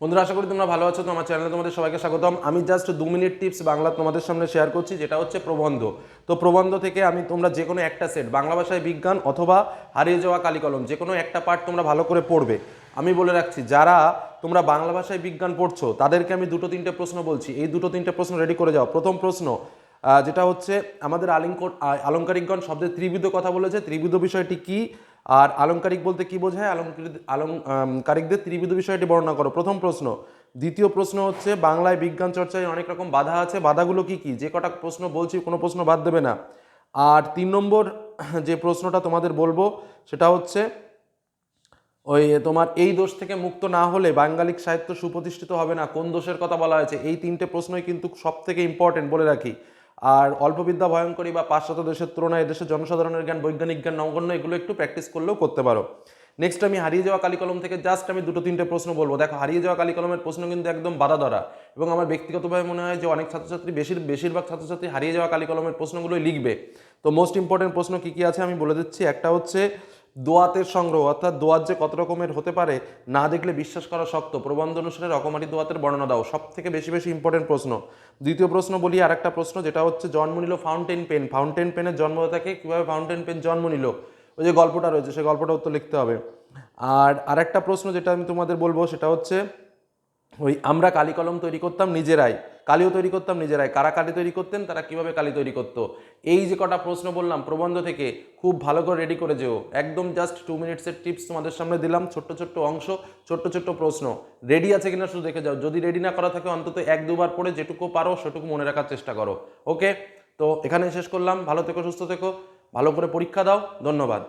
বন্ধুরা, আশা করি তোমরা ভালো আছো তোমার চ্যানেলে তোমাদের সবাইকে স্বাগতম। আমি জাস্ট দু মিনিট টিপস বাংলা তোমাদের সামনে শেয়ার করছি, যেটা হচ্ছে প্রবন্ধ। তো প্রবন্ধ থেকে আমি তোমরা যে কোনো একটা সেট বাংলা ভাষায় বিজ্ঞান অথবা হারিয়ে যাওয়া কালিকলম, যে কোনো একটা পার্ট তোমরা ভালো করে পড়বে। আমি বলে রাখছি, যারা তোমরা বাংলা ভাষায় বিজ্ঞান পড়ছো, তাদেরকে আমি দুটো তিনটে প্রশ্ন বলছি। এই দুটো তিনটে প্রশ্ন রেডি করে যাও। প্রথম প্রশ্ন যেটা হচ্ছে, আমাদের আলিঙ্ক আলঙ্কারিকগণ শব্দের ত্রিবিধ কথা বলেছে। ত্রিবিধ বিষয়টি কি? আর আলংকারিক বলতে কি বোঝায়? আলংকারিক আলংকারিকদের ত্রিবিধ বিষয়টি বর্ণনা করো। প্রথম প্রশ্ন, দ্বিতীয় প্রশ্ন হচ্ছে, বাংলায় বিজ্ঞান চর্চায় অনেক রকম বাধা আছে, বাধাগুলো কি কি? যে কটা প্রশ্ন বলছি, কোনো প্রশ্ন বাদ দেবে না। আর তিন নম্বর যে প্রশ্নটা তোমাদের বলব, সেটা হচ্ছে, ওই তোমার এই দোষ থেকে মুক্ত না হলে বাঙ্গালিক সাহিত্য সুপ্রতিষ্ঠিত হবে না। কোন দোষের কথা বলা হয়েছে? এই তিনটে প্রশ্নই কিন্তু সব থেকে ইম্পর্টেন্ট বলে রাখি। আর অল্পবিদ্যা ভয়ঙ্করী বা পাশ্চাত্য দেশের তুলনায় এদেশের জনসাধারণের জ্ঞান, বৈজ্ঞানিক জ্ঞান, নগণ্য, এগুলো একটু প্র্যাকটিস করলেও করতে পারো। নেক্সট আমি হারিয়ে যাওয়া কালিকলম থেকে জাস্ট আমি দুটো তিনটে প্রশ্ন বলব। দেখো, হারিয়ে যাওয়া কালিকলমের প্রশ্ন কিন্তু একদম বাধা ধরা এবং আমার ব্যক্তিগতভাবে মনে হয় যে অনেক ছাত্রছাত্রী বেশির, বেশিরভাগ ছাত্রছাত্রী হারিয়ে যাওয়া কালিকলমের প্রশ্নগুলোই লিখবে। তো মোস্ট ইম্পর্টেন্ট প্রশ্ন কী কী আছে আমি বলে দিচ্ছি। একটা হচ্ছে দোয়াতের সংগ্রহ, অর্থাৎ দোয়াত যে কত রকমের হতে পারে, না দেখলে বিশ্বাস করা শক্ত। প্রবন্ধ অনুসারে রকমারি দোয়াতের বর্ণনা দাও। সব থেকে বেশি বেশি ইম্পর্টেন্ট প্রশ্ন। দ্বিতীয় প্রশ্ন বলি আর একটা প্রশ্ন, যেটা হচ্ছে জন্ম নিল ফাউন্টেন পেন ফাউন্টেন পেনের জন্মদাতাকে কীভাবে ফাউন্টেন পেন জন্ম নিল? ওই যে গল্পটা রয়েছে সেই গল্পটা উত্তর লিখতে হবে। আর আরেকটা প্রশ্ন যেটা আমি তোমাদের বলব, সেটা হচ্ছে ওই আমরা কালি কলম তৈরি করতাম নিজেরাই, কালিও তৈরি করতাম নিজেরাই। কারা কালি তৈরি করতেন? তারা কীভাবে কালি তৈরি করতো? এই যে কটা প্রশ্ন বললাম, প্রবন্ধ থেকে খুব ভালো করে রেডি করে যেও। একদম জাস্ট টু মিনিটসের টিপস তোমাদের সামনে দিলাম, ছোট্ট ছোট্ট অংশ, ছোট্ট ছোট্ট প্রশ্ন। রেডি আছে কিনা শুধু দেখে যাও। যদি রেডি না করা থাকে, অন্তত এক দুবার পড়ে যেটুকু পারো, সেটুকু মনে রাখার চেষ্টা করো। ওকে তো এখানে শেষ করলাম। ভালো থেকো, সুস্থ থেকো। ভালো করে পরীক্ষা দাও। ধন্যবাদ।